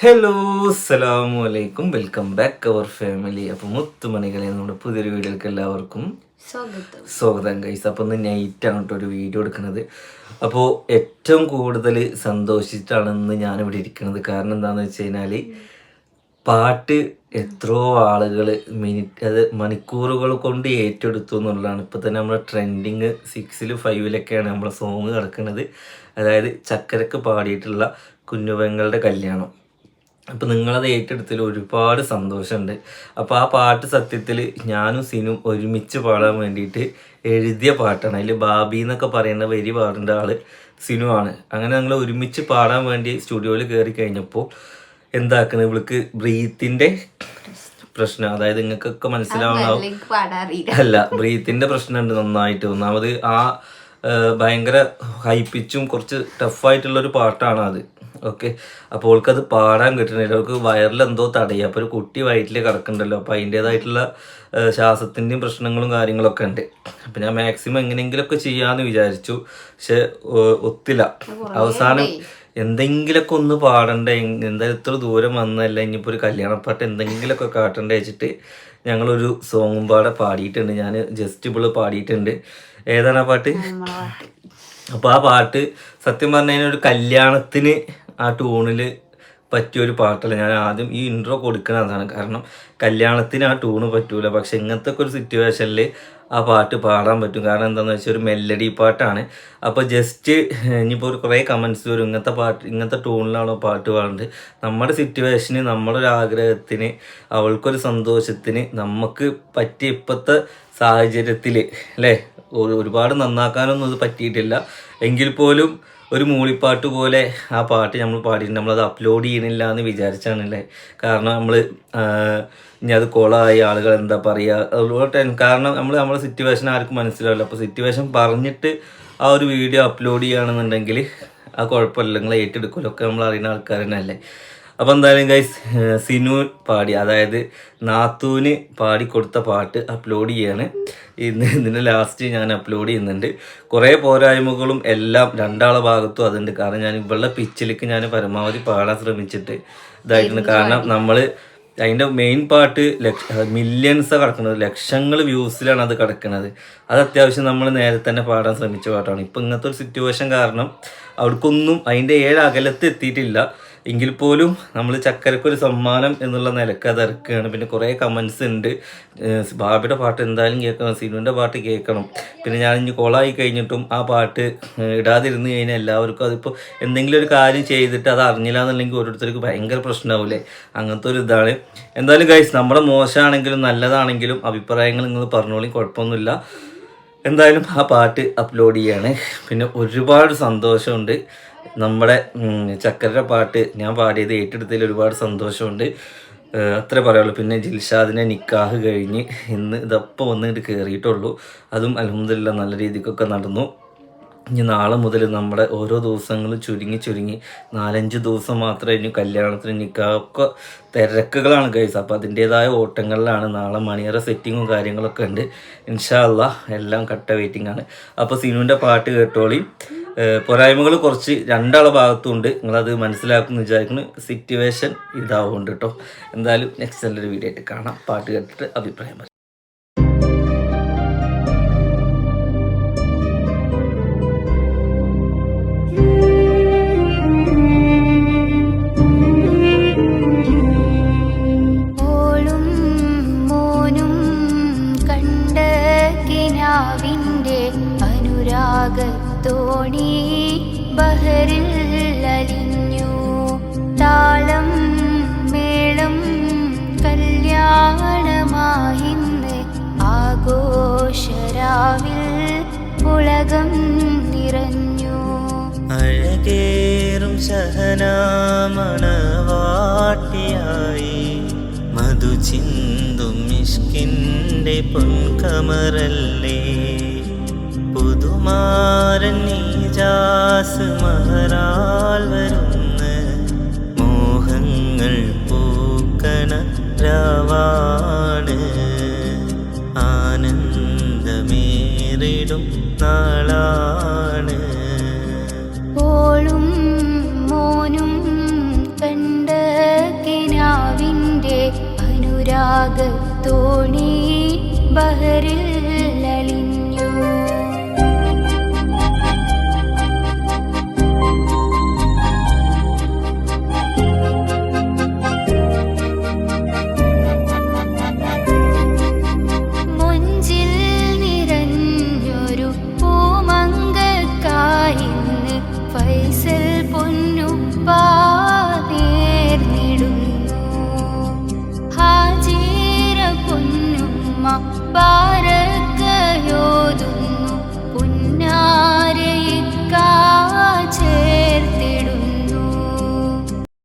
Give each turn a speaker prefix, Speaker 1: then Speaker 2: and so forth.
Speaker 1: Hello അസ്സലാമു അലൈക്കും welcome back അവർ family അപ്പോൾ മുത്തുമണികളെ നമ്മുടെ പുതിയൊരു വീഡിയോക്ക് എല്ലാവർക്കും
Speaker 2: സ്വാഗതം.
Speaker 1: ഗൈസ് അപ്പോൾ ഇന്ന് നൈറ്റാണ് കേട്ടോ ഒരു വീഡിയോ എടുക്കുന്നത്. അപ്പോൾ ഏറ്റവും കൂടുതൽ സന്തോഷിച്ചിട്ടാണ് ഇന്ന് ഇവിടെ ഇരിക്കുന്നത്. കാരണം എന്താണെന്ന് വെച്ച് കഴിഞ്ഞാൽ പാട്ട് എത്രയോ ആളുകൾ മിനിറ്റ് അത് മണിക്കൂറുകൾ കൊണ്ട് ഏറ്റെടുത്തു എന്നുള്ളതാണ്. ഇപ്പോൾ തന്നെ നമ്മുടെ ട്രെൻഡിങ് സിക്സിൽ ഫൈവിലൊക്കെയാണ് നമ്മളെ സോങ് കിടക്കുന്നത് അതായത് ചക്കരക്ക് പാടിയിട്ടുള്ള കുഞ്ഞുപെങ്ങളുടെ കല്യാണം. അപ്പോൾ നിങ്ങളത് ഏറ്റെടുത്തിൽ ഒരുപാട് സന്തോഷമുണ്ട്. അപ്പോൾ ആ പാട്ട് സത്യത്തിൽ ഞാനും സിനും ഒരുമിച്ച് പാടാൻ വേണ്ടിയിട്ട് എഴുതിയ പാട്ടാണ്. അതിൽ ബാബി എന്നൊക്കെ പറയുന്ന വരി പാടേണ്ട ആൾ സിനു ആണ് അങ്ങനെ ഞങ്ങൾ ഒരുമിച്ച് പാടാൻ വേണ്ടി സ്റ്റുഡിയോയിൽ കയറി കഴിഞ്ഞപ്പോൾ എന്താക്കണ? ഇവൾക്ക് ബ്രീത്തിന്റെ പ്രശ്നം. അതായത് നിങ്ങൾക്കൊക്കെ മനസ്സിലാവണോ
Speaker 2: അല്ലെങ്കിൽ പാടാറിയില്ല.
Speaker 1: അല്ല ബ്രീത്തിന്റെ പ്രശ്നമുണ്ട് നന്നായിട്ട്. ഒന്നാമത് ആ ഭയങ്കര ഹൈപ്പിച്ചും കുറച്ച് ടഫായിട്ടുള്ള ഒരു പാട്ടാണ് അത് ഓക്കെ. അപ്പോൾ അവൾക്ക് അത് പാടാൻ കിട്ടണില്ല. അവൾക്ക് വയറിലെന്തോ തടയുക അപ്പോൾ ഒരു കുട്ടി വയറ്റിൽ കിടക്കണ്ടല്ലോ. അപ്പോൾ അതിന്റേതായിട്ടുള്ള ശ്വാസത്തിന്റെയും പ്രശ്നങ്ങളും കാര്യങ്ങളൊക്കെ ഉണ്ട്. അപ്പം ഞാൻ മാക്സിമം എങ്ങനെയെങ്കിലുമൊക്കെ ചെയ്യാമെന്ന് വിചാരിച്ചു. പക്ഷെ ഒത്തില്ല. അവസാനം എന്തെങ്കിലുമൊക്കെ ഒന്ന് പാടണ്ടേ. എന്തായാലും ഇത്ര ദൂരം വന്നല്ല ഇനിയിപ്പോൾ ഒരു കല്യാണപ്പാട്ട് എന്തെങ്കിലുമൊക്കെ കാട്ടണ്ടേ വെച്ചിട്ട് ഞങ്ങളൊരു സോങ്ങും പാടെ പാടിയിട്ടുണ്ട്. ഞാൻ ജസ്റ്റ് ഇപ്പോൾ പാടിയിട്ടുണ്ട്. ഏതാണ് ആ പാട്ട്? അപ്പോൾ ആ പാട്ട് സത്യം പറഞ്ഞു കഴിഞ്ഞാൽ ഒരു കല്യാണത്തിന് ആ ട്യൂണിൽ പറ്റിയ ഒരു പാട്ടല്ല? ഞാൻ ആദ്യം ഈ ഇൻട്രോ കൊടുക്കുന്നതാണ് കാരണം കല്യാണത്തിന് ആ ട്യൂണ് പറ്റൂല. പക്ഷെ ഇങ്ങനത്തെ ഒരു സിറ്റുവേഷനിൽ ആ പാട്ട് പാടാൻ പറ്റും. കാരണം എന്താണെന്ന് വെച്ചാൽ ഒരു മെല്ലഡി പാട്ടാണ്. അപ്പോൾ ജസ്റ്റ് ഇനിയിപ്പോൾ ഒരു കുറേ കമൻസ് വരും. ഇങ്ങനത്തെ പാട്ട് ഇങ്ങനത്തെ ടൂണിലാണോ പാട്ട് പാടുന്നത് നമ്മുടെ സിറ്റുവേഷന് നമ്മുടെ ഒരു ആഗ്രഹത്തിന് അവൾക്കൊരു സന്തോഷത്തിന് നമുക്ക് പറ്റിയ ഇപ്പോഴത്തെ സാഹചര്യത്തിൽ അല്ലേ? ഒരുപാട് നന്നാക്കാനൊന്നും അത് പറ്റിയിട്ടില്ല. എങ്കിൽ പോലും ഒരു മൂളിപ്പാട്ട് പോലെ ആ പാട്ട് നമ്മൾ പാടിയിട്ടുണ്ട്. നമ്മളത് അപ്ലോഡ് ചെയ്യണില്ല എന്ന് വിചാരിച്ചാണല്ലേ. കാരണം നമ്മൾ ഇനി അത് കോളായി ആളുകൾ എന്താ പറയുക കാരണം നമ്മൾ നമ്മുടെ സിറ്റുവേഷൻ ആർക്കും മനസ്സിലാവില്ല. അപ്പോൾ സിറ്റുവേഷൻ പറഞ്ഞിട്ട് ആ ഒരു വീഡിയോ അപ്ലോഡ് ചെയ്യുകയാണെന്നുണ്ടെങ്കിൽ ആ കുഴപ്പമില്ല. നിങ്ങൾ ഏറ്റെടുക്കലൊക്കെ നമ്മൾ അറിയുന്ന ആൾക്കാർ തന്നെ അല്ലേ അപ്പോൾ എന്തായാലും ഗൈസ് സിനു പാടി അതായത് നാത്തൂന് പാടി കൊടുത്ത പാട്ട് അപ്ലോഡ് ചെയ്യാണ്. ഇന്ന് ഇതിന്റെ ലാസ്റ്റ് ഞാൻ അപ്ലോഡ് ചെയ്യുന്നുണ്ട്. കുറേ പോരായ്മകളും എല്ലാം രണ്ടാളെ ഭാഗത്തും അതുണ്ട്. കാരണം ഞാൻ ഇവളുടെ പിച്ചിലേക്ക് ഞാൻ പരമാവധി പാടാൻ ശ്രമിച്ചിട്ട് ഇതായിട്ടുണ്ട്. കാരണം നമ്മൾ അതിന്റെ മെയിൻ പാട്ട് ലക്ഷ മില്യൺസ് കിടക്കുന്നത്. ലക്ഷങ്ങൾ വ്യൂസിലാണ് അത് കിടക്കുന്നത്. അത് അത്യാവശ്യം നമ്മൾ നേരെ തന്നെ പാടാൻ ശ്രമിച്ച പാട്ടാണ്. ഇപ്പം ഇങ്ങനത്തെ ഒരു സിറ്റുവേഷൻ കാരണം അവർക്കൊന്നും അതിന്റെ ഏഴ് അകലത്ത് എത്തിയിട്ടില്ല. എങ്കിൽ പോലും നമ്മൾ ചക്കരക്കൊരു സമ്മാനം എന്നുള്ള നിലയ്ക്ക് അത് ഇറക്കുകയാണ് പിന്നെ കുറേ കമൻസ് ഉണ്ട്. ബാബിയുടെ പാട്ട് എന്തായാലും കേൾക്കണം സിനുവിന്റെ പാട്ട് കേൾക്കണം. പിന്നെ ഞാൻ ഇനി കോളായി കഴിഞ്ഞിട്ടും ആ പാട്ട് ഇടാതിരുന്ന് കഴിഞ്ഞാൽ എല്ലാവർക്കും അതിപ്പോൾ എന്തെങ്കിലും ഒരു കാര്യം ചെയ്തിട്ട് അത് അറിഞ്ഞില്ല എന്നുണ്ടെങ്കിൽ ഓരോരുത്തർക്ക് ഭയങ്കര പ്രശ്നമാവില്ലേ അങ്ങനത്തെ ഒരു ഇതാണ്. എന്തായാലും ഗൈസ് നമ്മുടെ മോശമാണെങ്കിലും നല്ലതാണെങ്കിലും അഭിപ്രായങ്ങൾ നിങ്ങൾ പറഞ്ഞോളി കുഴപ്പമൊന്നുമില്ല. എന്തായാലും ആ പാട്ട് അപ്ലോഡ് ചെയ്യാണ്. പിന്നെ ഒരുപാട് സന്തോഷമുണ്ട്. നമ്മുടെ ചക്കരയുടെ പാട്ട് ഞാൻ പാടിയത് ഏറ്റെടുത്തതിൽ ഒരുപാട് സന്തോഷമുണ്ട്. അത്ര പറയുള്ളൂ പിന്നെ ജിൽഷാദിനെ നിക്കാഹ് കഴിഞ്ഞ് ഇന്ന് ഇതപ്പോൾ വന്നിട്ട് കയറിയിട്ടുള്ളൂ അതും അലഹമില്ല നല്ല രീതിക്കൊക്കെ നടന്നു. ഇനി നാളെ മുതൽ നമ്മുടെ ഓരോ ദിവസങ്ങളും ചുരുങ്ങി ചുരുങ്ങി നാലഞ്ച് ദിവസം മാത്രമേ ഇനി കല്യാണത്തിന് നിൽക്കാവൊക്കെ തിരക്കുകളാണ് കഴിച്ചത് അപ്പോൾ അതിന്റേതായ ഓട്ടങ്ങളിലാണ് നാളെ മണിയറ സെറ്റിങ്ങും കാര്യങ്ങളൊക്കെ ഉണ്ട്. ഇൻഷാല്ല എല്ലാം കട്ട വെയിറ്റിംഗ് ആണ്. അപ്പോൾ സിനുവിന്റെ പാട്ട് കേട്ടോളി. പോരായ്മകൾ കുറച്ച് രണ്ടാളെ ഭാഗത്തുണ്ട്. നിങ്ങളത് മനസ്സിലാക്കുമെന്ന് വിചാരിക്കുന്നു. സിറ്റുവേഷൻ ഇതാവുന്നുണ്ട് കേട്ടോ എന്തായാലും നെക്സ്റ്റ് നല്ലൊരു വീഡിയോ ആയിട്ട് കാണാം. പാട്ട് കേട്ടിട്ട് അഭിപ്രായം
Speaker 2: അനുരാഗത്തോണി ബഹറിൽ അലിഞ്ഞു. താളം മേളം കല്യാണമായിന്ന് ആഘോഷരാവിൽ പുളകം നിറഞ്ഞു.
Speaker 3: അഴകേറും സഹനാമണവാട്ടിയായി. മധുചിന്തും മിഷ്കിന്റെ പൊൻകമറല്ലേ. പുതുമാരൻ നീജാസ് മഹറാൽ വരുന്ന മോഹങ്ങൾ പൂക്കണ രാവാണ്. ആനന്ദമേറിടും നാളാണ്.
Speaker 2: ഓളും മോനും കണ്ട കിനാവിന്റെ അനുരാഗത്തോണി ബഹറിൽ goodbye.